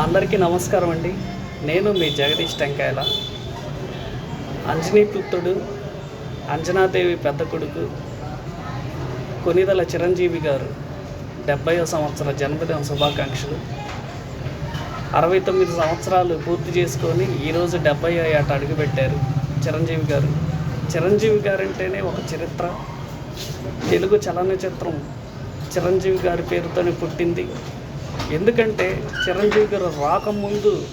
అందరికీ నమస్కారం అండి. నేను మీ జగదీష్ టెంకాయల. అంజనీపుత్రుడు అంజనాదేవి పెద్ద కొడుకు కొనిదల చిరంజీవి గారు డెబ్బై సంవత్సర జన్మదిన శుభాకాంక్షలు. అరవై తొమ్మిది సంవత్సరాలు పూర్తి చేసుకొని ఈరోజు డెబ్బై ఏట అడుగుపెట్టారు చిరంజీవి గారు. చిరంజీవి గారు అంటేనే ఒక చరిత్ర. తెలుగు చలనచిత్రం. చిరంజీవి గారి పేరుతోనే పుట్టింది. ఎందుకంటే చిరంజీవి గారు రాకముందు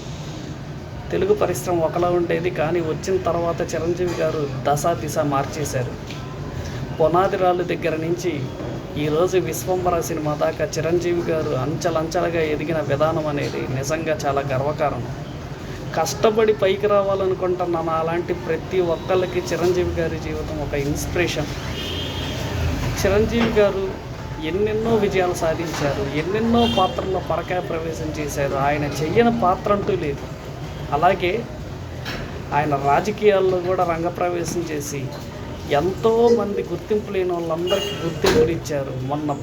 తెలుగు పరిశ్రమ ఒకలా ఉండేది కానీ వచ్చిన తర్వాత చిరంజీవి గారు దశ దిశ మార్చేశారు. పునాదిరాళ్ళు దగ్గర నుంచి ఈరోజు విశ్వంబర సినిమా దాకా చిరంజీవి గారు అంచెలంచెలుగా ఎదిగిన విధానం అనేది నిజంగా చాలా గర్వకారణం. కష్టపడి పైకి రావాలనుకుంటున్న నా అలాంటి ప్రతి ఒక్కళ్ళకి చిరంజీవి గారి జీవితం ఒక ఇన్స్పిరేషన్. చిరంజీవి గారు ఎన్నెన్నో విజయాలు సాధించారు ఎన్నెన్నో పాత్రల్లో పరకాయ ప్రవేశం చేశారు. ఆయన చెయ్యని పాత్ర అంటూ లేదు. అలాగే ఆయన రాజకీయాల్లో కూడా రంగప్రవేశం చేసి ఎంతో మంది గుర్తింపు లేని వాళ్ళందరికీ గుర్తింపులు ఇచ్చారు మొన్న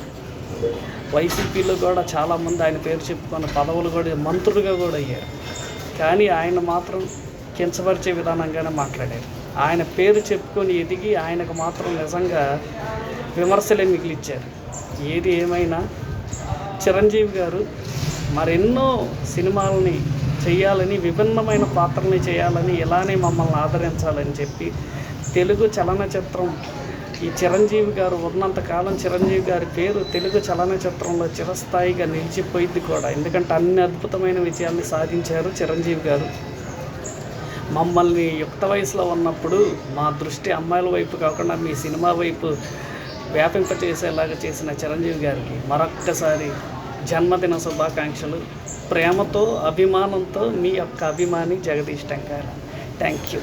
వైసీపీలో కూడా చాలామంది ఆయన పేరు చెప్పుకున్న పదవులు కూడా మంత్రులుగా కూడా అయ్యారు. కానీ ఆయన మాత్రం కించపరిచే విధానంగానే మాట్లాడారు. ఆయన పేరు చెప్పుకొని ఎదిగి ఆయనకు మాత్రం నిజంగా విమర్శలే మిగిలిచ్చారు. ఏది ఏమైనా. చిరంజీవి గారు మరెన్నో సినిమాలని చేయాలని విభిన్నమైన పాత్రని చేయాలని ఇలానే మమ్మల్ని ఆదరించాలని చెప్పి తెలుగు చలనచిత్రం ఈ చిరంజీవి గారు ఉన్నంతకాలం చిరంజీవి గారి పేరు తెలుగు చలనచిత్రంలో చిరస్థాయిగా నిలిచిపోయింది కూడా. ఎందుకంటే అన్ని అద్భుతమైన విజయాన్ని సాధించారు చిరంజీవి గారు. మమ్మల్ని యుక్త వయసులో ఉన్నప్పుడు మా దృష్టి అమ్మాయిల వైపు కాకుండా మీ సినిమా వైపు వ్యాపింపచేసేలాగా చేసిన చిరంజీవి గారికి మరొక్కసారి జన్మదిన శుభాకాంక్షలు. ప్రేమతో అభిమానంతో మీ యొక్క అభిమాని జగదీష్ టెంకాయ థ్యాంక్ యూ